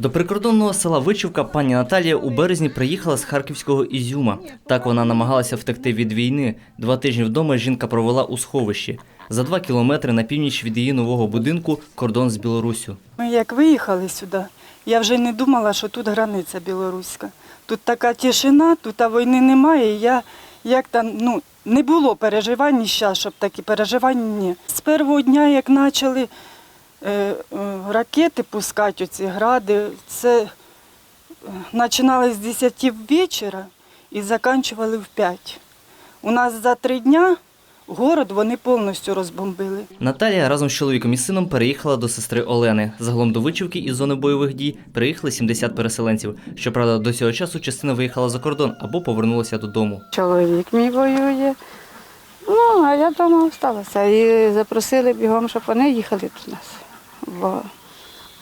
До прикордонного села Вичівка пані Наталія у березні приїхала з харківського Ізюма. Так вона намагалася втекти від війни. Два тижні вдома жінка провела у сховищі. За два кілометри на північ від її нового будинку кордон з Білоруссю. Ми як виїхали сюди, я вже не думала, що тут границя білоруська. Тут така тишина, тут війни немає. Я як там, ну, не було переживань ще, щоб такі переживання. Ні. З першого дня, як почали ракети пускати, оці гради, це е, починали з 10 вечора і закінчували в 5. У нас за три дня город вони повністю розбомбили. Наталія разом з чоловіком і сином переїхала до сестри Олени. Загалом до Вичівки із зони бойових дій приїхали 70 переселенців. Щоправда, до цього часу частина виїхала за кордон або повернулася додому. Чоловік мій воює. Ну, а я вдома залишилася. І запросили бігом, щоб вони їхали до нас. Бо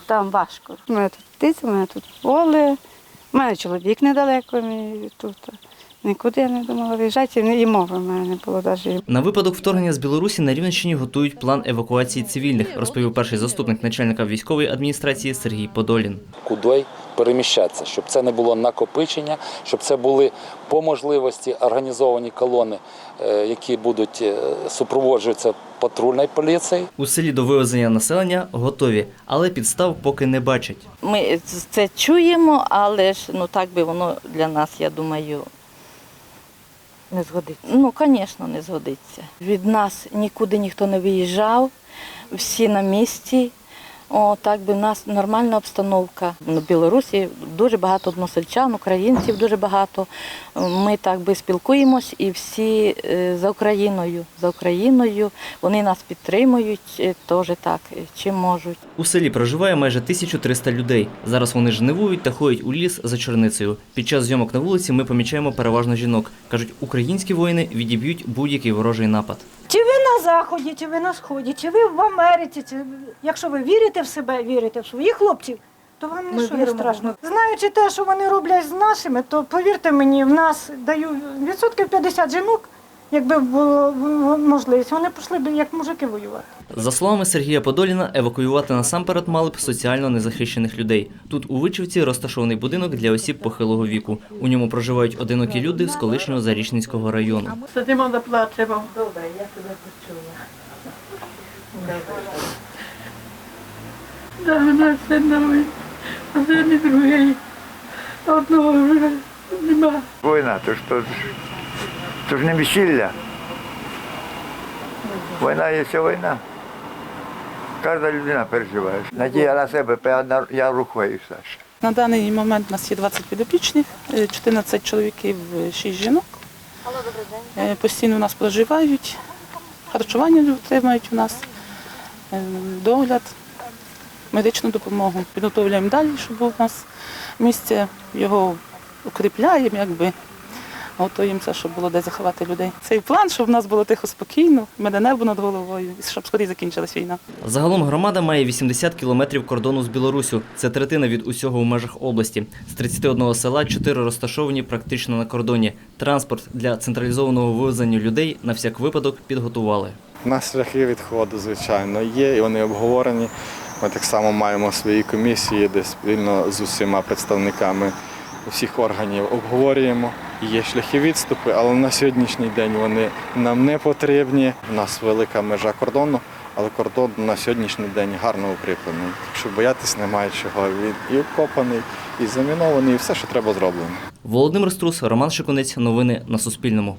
там важко. У мене тут птиця, у мене тут поле. У мене чоловік недалеко мій тут. Нікуди я не думала виїжджати, і мови в мене не було навіть. На випадок вторгнення з Білорусі на Рівненщині готують план евакуації цивільних, розповів перший заступник начальника військової адміністрації Сергій Подолін. куди переміщатися, щоб це не було накопичення, щоб це були по можливості організовані колони, е, які будуть е, супроводжуватися патрульною поліції. У селі до вивезення населення готові, але підстав поки не бачать. Ми це чуємо, але ж ну так би воно для нас, я думаю, Не згодиться. ну, звісно, не згодиться. Від нас нікуди ніхто не виїжджав, всі на місці. О, так би в нас нормальна обстановка. В Білорусі дуже багато односельчан, українців дуже багато. Ми так би спілкуємось і всі е, за Україною. За Україною вони нас підтримують е, теж так, е, чим можуть. У селі проживає майже 1300 людей. Зараз вони жнивують та ходять у ліс за чорницею. Під час зйомок на вулиці ми помічаємо переважно жінок. кажуть, українські воїни відіб'ють будь-який ворожий напад. На Заході, чи ви на Сході, чи ви в Америці, чи якщо ви вірите в себе, вірите в своїх хлопців, то вам нічого не страшно. Знаючи те, що вони роблять з нашими, то повірте мені, в нас даю відсотків 50 жінок, якби було можливість, вони пішли б як мужики воювати. За словами Сергія Подоліна, евакуювати насамперед мали б соціально незахищених людей. Тут у Вичівці розташований будинок для осіб похилого віку. У ньому проживають одинокі люди з колишнього Зарічненського району. Сидимо заплачемо. Добре, я тебе почула. Новий, один і другий. Одного вже нема. Війна, то ж то, ж- не весілля. Війна є вся війна. Кожна людина переживає. Надія на себе, я, рухаюся. На даний момент у нас є 20 підопічних, е, 14 чоловіків, 6 жінок. Е, Постійно у нас проживають, харчування отримають у нас, е, догляд, медичну допомогу. Підготовлюємо далі, щоб у нас місце, його укріпляємо, якби. Готуємося, щоб було де заховати людей. Цей план, щоб в нас було тихо спокійно, мене небо над головою, і щоб скоріше закінчилась війна. Загалом громада має 80 кілометрів кордону з Білоруссю. Це третина від усього в межах області. З 31 села 4 розташовані практично на кордоні. Транспорт для централізованого вивезення людей на всяк випадок підготували. У нас шляхи відходу, звичайно, є, і вони обговорені. Ми так само маємо свої комісії, де спільно з усіма представниками всіх органів обговорюємо. Є шляхи відступи, але на сьогоднішній день вони нам не потрібні. У нас велика межа кордону, але кордон на сьогоднішній день гарно укріплений. Якщо що боятись немає чого. Він і вкопаний, і замінований, і все, що треба зроблено. Володимир Струс, Роман Шикунець. Новини на Суспільному.